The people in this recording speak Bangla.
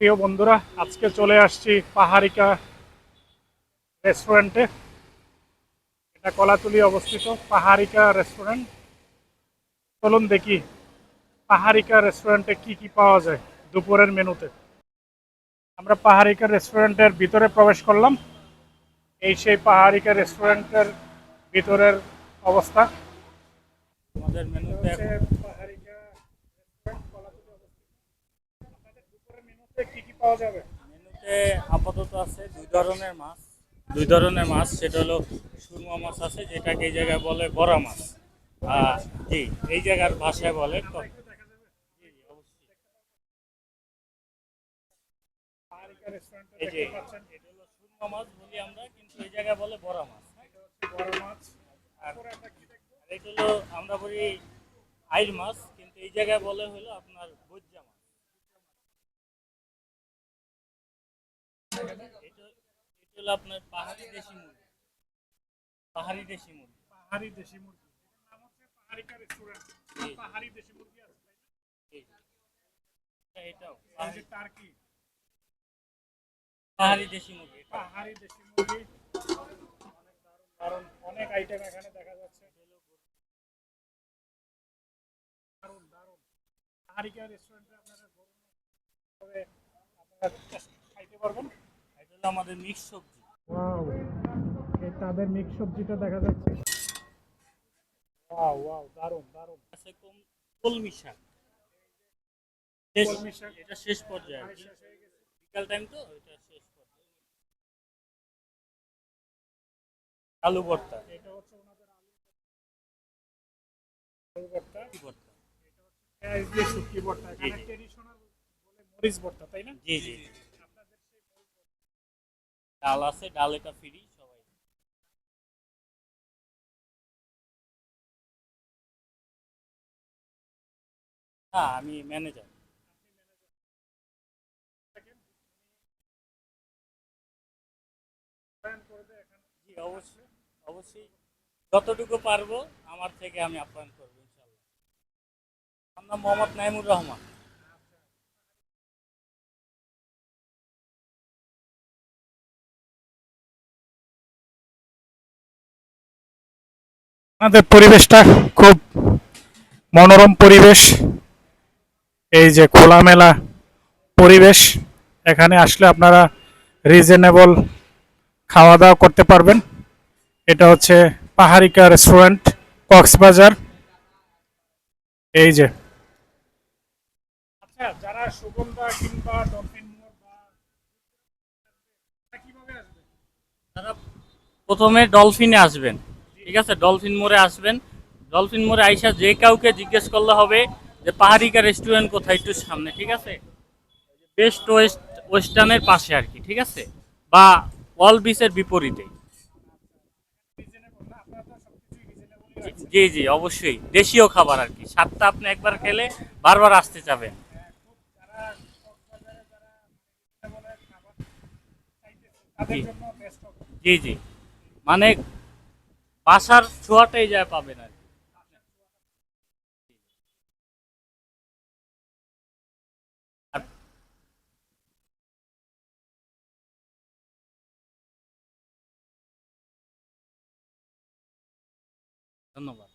প্রিয় বন্ধুরা আজকে চলে আসছি পাহাড়িকা রেস্টুরেন্টে এটা কলাতুলি অবস্থিত পাহাড়িকা রেস্টুরেন্ট চলুন দেখি পাহাড়িকা রেস্টুরেন্টে কি কি পাওয়া যায় দুপুরের মেনুতে। আমরা পাহাড়িকা রেস্টুরেন্টের ভিতরে প্রবেশ করলাম। এই সেই পাহাড়িকা রেস্টুরেন্টের ভিতরের অবস্থা। আমাদের মেনুতে হচ্ছে এখন পাহাড়িকা রেস্টুরেন্ট কলাতুলি অবস্থিত আপনাদের দুপুরের মেনুতে কি কি পাওয়া যাবে? মেনুতে আপাতত আছে দুই ধরনের মাছ। দুই ধরনের মাছ সেটা হলো সুরমা মাছ আছে যেটাকে এই জায়গায় বলে বড়া মাছ। জি এই জায়গার ভাষায় বলে এই যে এটা হলো সুরমা মাছ বলি আমরা কিন্তু এই জায়গায় বলে বড়া মাছ। বড় মাছ। আর এটা হলো আমরা বলি আইর মাছ কিন্তু এই জায়গায় বলে হলো আপনার বজ্জা এটা এটা হলো আপনার পাহাড়ি দেশি মুরগি। পাহাড়ি দেশি মুরগি। পাহাড়ি দেশি মুরগি। নাম হচ্ছে পাহাড়িকা রেস্টুরেন্ট পাহাড়ি দেশি মুরগি আছে তাই না? এই যে। এটা- এটাও পাহাড়ি- টার্কি পাহাড়ি দেশি মুরগি পাহাড়ি দেশি মুরগি। অনেক আইটেম এখানে দেখা যাচ্ছে। দারুণ দারুণ। পাহাড়িকা রেস্টুরেন্টে আপনারা আপনারা খাইতে পারবেন এটা হলো আমাদের মিক্স সবজি। ওয়াও এই তাদের মিক্স সবজিটা দেখা যাচ্ছে। ওয়াও ওয়াও দারুণ দারুণ। আছে কম- কলমি শাক কলমি শাক। এটা শেষ পর্যায়ে। আর কি। শেষ হয়ে গেছে। বিকাল টাইম তো এটা শেষ পর্যায়ে। আলু ভর্তা। এটা হচ্ছে ওনাদের আলু আলু ভর্তা। কি ভর্তা। পেঁয়াজ দিয়ে শুটকি ভর্তা। এখানে ট্রেডিশনাল বলে মরিচ ভর্তা তাই না? জি জি। ডাল আছে, ডাল এটা ফ্রি সবাই হ্যাঁ আমি ম্যানেজার অবশ্যই অবশ্যই। যতটুকু পারব, আমার থেকে আমি আপ্যায়ন করব ইনশাল্লাহ আমার নাম মোহাম্মদ নাইমুর রহমান। আমাদের পরিবেশটা খুব মনোরম পরিবেশ। এই যে খোলামেলা পরিবেশ, এখানে আসলে আপনারা রিজনেবল খাওয়া দাওয়া করতে পারবেন। এটা হচ্ছে পাহাড়িকা রেস্টুরেন্ট কক্সবাজার। এই যে। আচ্ছা যারা প্রথমে ডলফিনে আসবেন। ঠিক আছে ডলফিন মোড়ে আসবেন। ডলফিন মোড়ে আইসা যে কাউকে জিজ্ঞেস করলে হবে যে পাহাড়িকা রেস্টুরেন্ট কোথায় একটু সামনে, ঠিক আছে? বেস্ট ওয়েস্ট ওয়েস্টার্নের পাশে আর কি, ঠিক আছে? বা ওয়াল বিচের বিপরীতে। জি জি অবশ্যই। দেশীয় খাবার আর কি। স্বাদটা আপনি একবার খেলে বারবার আসতে চাবেন জি জি। মানে বাসার ছোঁয়াটাই যায় পাবেন আর ধন্যবাদ।